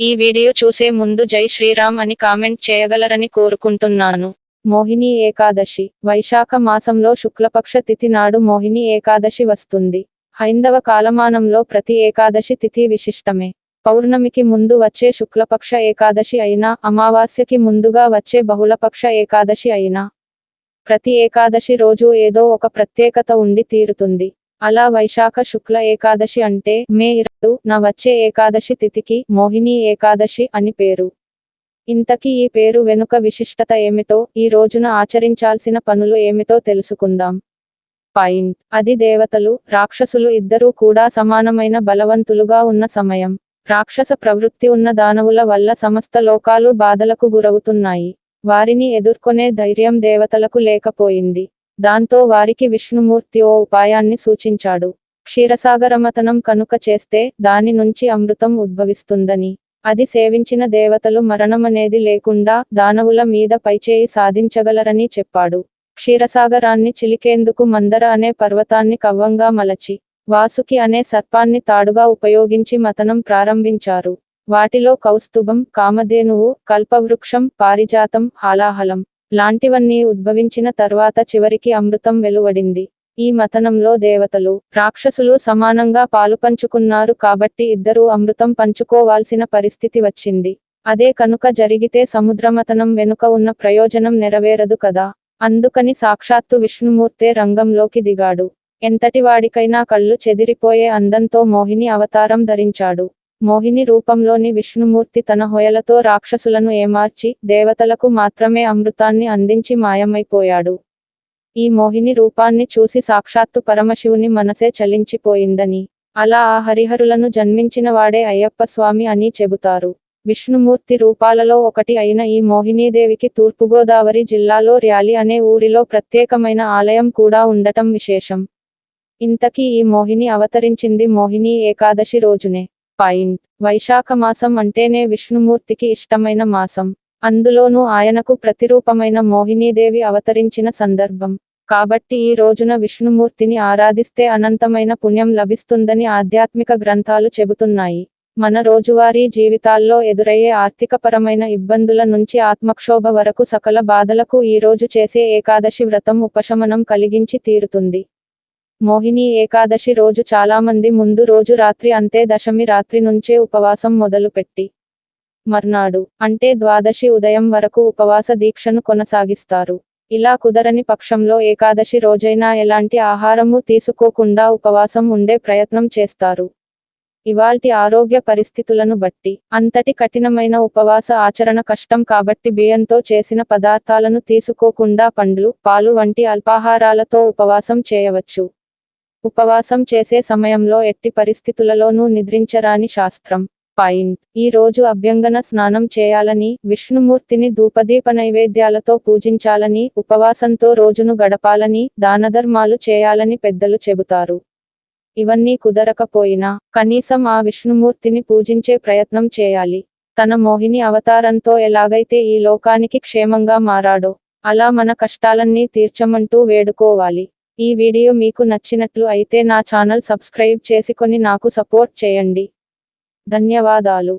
ఈ వీడియో చూసే ముందు జై శ్రీరామ్ అని కామెంట్ చేయగలరని కోరుకుంటున్నాను. మోహిని ఏకాదశి. వైశాఖ మాసంలో శుక్లపక్ష తిథి నాడు మోహిని ఏకాదశి వస్తుంది. హైందవ కాలమానంలో ప్రతి ఏకాదశి తిథి విశిష్టమే. పౌర్ణమికి ముందు వచ్చే శుక్లపక్ష ఏకాదశి అయినా అమావాస్యకి ముందుగా వచ్చే బహుళపక్ష ఏకాదశి అయినా ప్రతి ఏకాదశి రోజు ఏదో ఒక ప్రత్యేకత ఉండి తీరుతుంది. అలా వైశాఖ శుక్ల ఏకాదశి అంటే మే ఇరడు న వచ్చే ఏకాదశి తిథికి మోహిని ఏకాదశి అని పేరు. ఇంతకీ ఈ పేరు వెనుక విశిష్టత ఏమిటో ఈ రోజున ఆచరించాల్సిన పనులు ఏమిటో తెలుసుకుందాం. పాయింట్. అది దేవతలు రాక్షసులు ఇద్దరూ కూడా సమానమైన బలవంతులుగా ఉన్న సమయం. రాక్షస ప్రవృత్తి ఉన్న దానవుల వల్ల సమస్త లోకాలు బాధలకు గురవుతున్నాయి. వారిని ఎదుర్కొనే ధైర్యం దేవతలకు లేకపోయింది. దాంతో వారికి విష్ణుమూర్తి ఓ ఉపాయాన్ని సూచించాడు. క్షీరసాగరమతనం కనుక చేస్తే దాని నుంచి అమృతం ఉద్భవిస్తుందని. అది సేవించిన దేవతలు మరణమనేది లేకుండా దానవుల మీద పైచేయి సాధించగలరని చెప్పాడు. క్షీరసాగరాన్ని చిలికేందుకు మందర అనే పర్వతాన్ని కవ్వంగా మలచి వాసుకి అనే సర్పాన్ని తాడుగా ఉపయోగించి మతనం ప్రారంభించారు. వాటిలో కౌస్తుభం కామధేనువు కల్పవృక్షం పారిజాతం హాలాహలం లాంటివన్నీ ఉద్భవించిన తర్వాత చివరికి అమృతం వెలువడింది. ఈ మతనంలో దేవతలు రాక్షసులు సమానంగా పాలు పంచుకున్నారు కాబట్టి ఇద్దరూ అమృతం పంచుకోవాల్సిన పరిస్థితి వచ్చింది. అదే కనుక జరిగితే సముద్రమతనం వెనుక ఉన్న ప్రయోజనం నెరవేరదు కదా. అందుకని సాక్షాత్తు విష్ణుమూర్తే రంగంలోకి దిగాడు. ఎంతటి వాడికైనా కళ్ళు చెదిరిపోయే అందంతో మోహిని అవతారం ధరించాడు. మోహిని రూపంలోని విష్ణుమూర్తి తన హొయలతో రాక్షసులను ఏమార్చి దేవతలకు మాత్రమే అమృతాన్ని అందించి మాయమైపోయాడు. ఈ మోహిని రూపాన్ని చూసి సాక్షాత్తు పరమశివుని మనసే చలించిపోయిందని. అలా ఆ హరిహరులను జన్మించిన వాడే అయ్యప్ప స్వామి అని చెబుతారు. విష్ణుమూర్తి రూపాలలో ఒకటి అయిన ఈ మోహినీదేవికి తూర్పుగోదావరి జిల్లాలో ర్యాలి అనే ఊరిలో ప్రత్యేకమైన ఆలయం కూడా ఉండటం విశేషం. ఇంతకీ ఈ మోహిని అవతరించింది మోహిని ఏకాదశి రోజునే. పాయింట్. వైశాఖ మాసం అంటేనే విష్ణుమూర్తికి ఇష్టమైన మాసం. అందులోనూ ఆయనకు ప్రతిరూపమైన మోహినీదేవి అవతరించిన సందర్భం. కాబట్టి ఈ రోజున విష్ణుమూర్తిని ఆరాధిస్తే అనంతమైన పుణ్యం లభిస్తుందని ఆధ్యాత్మిక గ్రంథాలు చెబుతున్నాయి. మన రోజువారీ జీవితాల్లో ఎదురయ్యే ఆర్థికపరమైన ఇబ్బందుల నుంచి ఆత్మక్షోభ వరకు సకల బాధలకు ఈ రోజు చేసే ఏకాదశి వ్రతం ఉపశమనం కలిగించి తీరుతుంది. మోహిని ఏకాదశి రోజు చాలామంది ముందు రోజు రాత్రి అంతే దశమి రాత్రి నుంచే ఉపవాసం మొదలుపెట్టి మర్నాడు అంటే ద్వాదశి ఉదయం వరకు ఉపవాస దీక్షను కొనసాగిస్తారు. ఇలా కుదరని పక్షంలో ఏకాదశి రోజైనా ఎలాంటి ఆహారము తీసుకోకుండా ఉపవాసం ఉండే ప్రయత్నం చేస్తారు. ఇవాల్టి ఆరోగ్య పరిస్థితులను బట్టి అంతటి కఠినమైన ఉపవాస ఆచరణ కష్టం కాబట్టి బియ్యంతో చేసిన పదార్థాలను తీసుకోకుండా పండ్లు పాలు వంటి అల్పాహారాలతో ఉపవాసం చేయవచ్చు. ఉపవాసం చేసే సమయంలో ఎట్టి పరిస్థితులలోనూ నిద్రించరాని శాస్త్రం. పాయింట్. ఈ రోజు అభ్యంగన స్నానం చేయాలని విష్ణుమూర్తిని ధూపదీప నైవేద్యాలతో పూజించాలని ఉపవాసంతో రోజును గడపాలని దానధర్మాలు చేయాలని పెద్దలు చెబుతారు. ఇవన్నీ కుదరకపోయినా కనీసం ఆ విష్ణుమూర్తిని పూజించే ప్రయత్నం చేయాలి. తన మోహిని అవతారంతో ఎలాగైతే ఈ లోకానికి క్షేమంగా మారాడో అలా మన కష్టాలన్నీ తీర్చమంటూ వేడుకోవాలి. ఈ వీడియో మీకు నచ్చినట్లు అయితే నా ఛానల్ సబ్స్క్రైబ్ చేసుకొని నాకు సపోర్ట్ చేయండి. ధన్యవాదాలు.